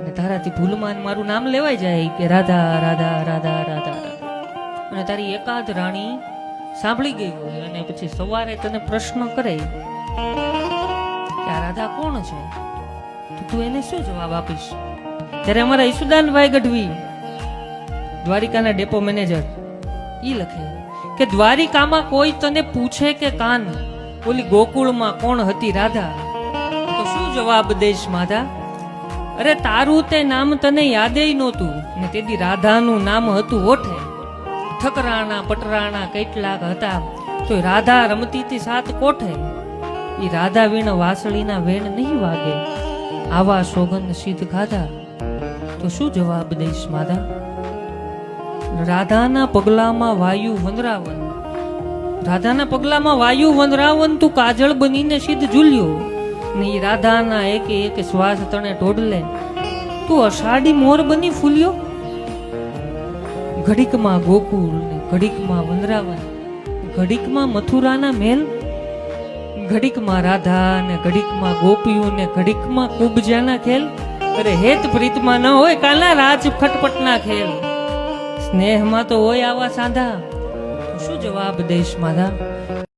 અને તારાથી ભૂલમાં મારું નામ લેવાય જાય કે રાધા રાધા રાધા રાધા અને તારી એકાદ રાણી સાંભળી ગઈ હોય અને પછી સવારે તને પ્રશ્ન કરે કે આ રાધા કોણ છે? તો એને શું જવાબ આપીશ? ત્યારે અમારા ઈસુદાનભાઈ ગઢવી, દ્વારિકાના ડેપો મેનેજર, ઈ લખે કે દ્વારિકામાં કોઈ તને પૂછે કે કાન, ઓલી ગોકુળમાં કોણ હતી રાધા? તો શું જવાબ દેશ માધા? અરે તારું તે નામ તને યાદેય નહોતું ને તેથી રાધાનું નામ હતું ઓઠે. ઠકરાણા પટરાણા કેટલાક હતા તો રાધા રમતી હતી સાત કોઠે. એ રાધા વીણ વાસળીના વેણ નહીં વાગે. આવા સોગંદ સિદ્ધ ખાધા તો શું જવાબ દઈશ માધા? રાધાના પગલામાં વાયુ વંદરાવન. રાધાના પગલામાં વાયુ વંદરાવન તું કાજળ બનીને સિદ્ધ ઝૂલ્યો. ને રાધાના એકે એક શ્વાસ તણે ટોડલે તું અષાઢી મોર બની ફૂલ્યો? ઘડીકમાં ગોકુળ ને ઘડીકમાં વંદરાવન, ઘડીકમાં મથુરાના મહેલ ઘડીકમાં રાધા ને ઘડીકમાં ગોપીઓ ને ઘડીકમાં કુબજાના ખેલ. અરે હેત પ્રીતમાં ન હોય કાલા રાજ ખટપટના ખેલ. સ્નેહમાં તો હોય આવા સાંધા. શું જવાબ દઈશ માધા?